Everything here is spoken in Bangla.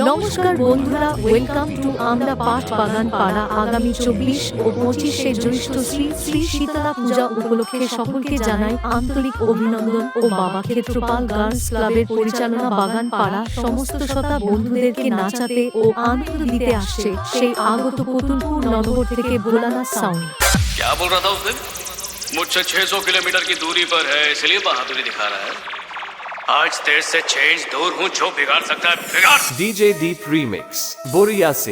নমস্কার বন্ধুরা ওয়েলকাম টু আমরা পাঠ বাগান পাড়া আগামী চব্বিশ ও পঁচিশে জ্যৈষ্ঠ শ্রী শ্রী শীতলা পূজা উপলক্ষে সকলকে জানাই আন্তরিক অভিনন্দন ও বাবা ক্ষেত্রপাল গার্লস ক্লাবের পরিচালনা বাগান পাড়া সমস্ত শতা বন্ধুদেরকে নাচাতে ও আনন্দ দিতে আসছে সেই আগত পুতুলপুর নগর থেকে ভোলানা সাউন্ড क्या बोल रहा था उस दिन मुझसे 600 किलोमीटर की दूरी पर है इसलिए बहादुरी दिखा रहा है आज तेरे से चेंज दूर हूँ जो बिगाड़ सकता है बिगाड़। डीजे दीप रीमिक्स बोरिया से।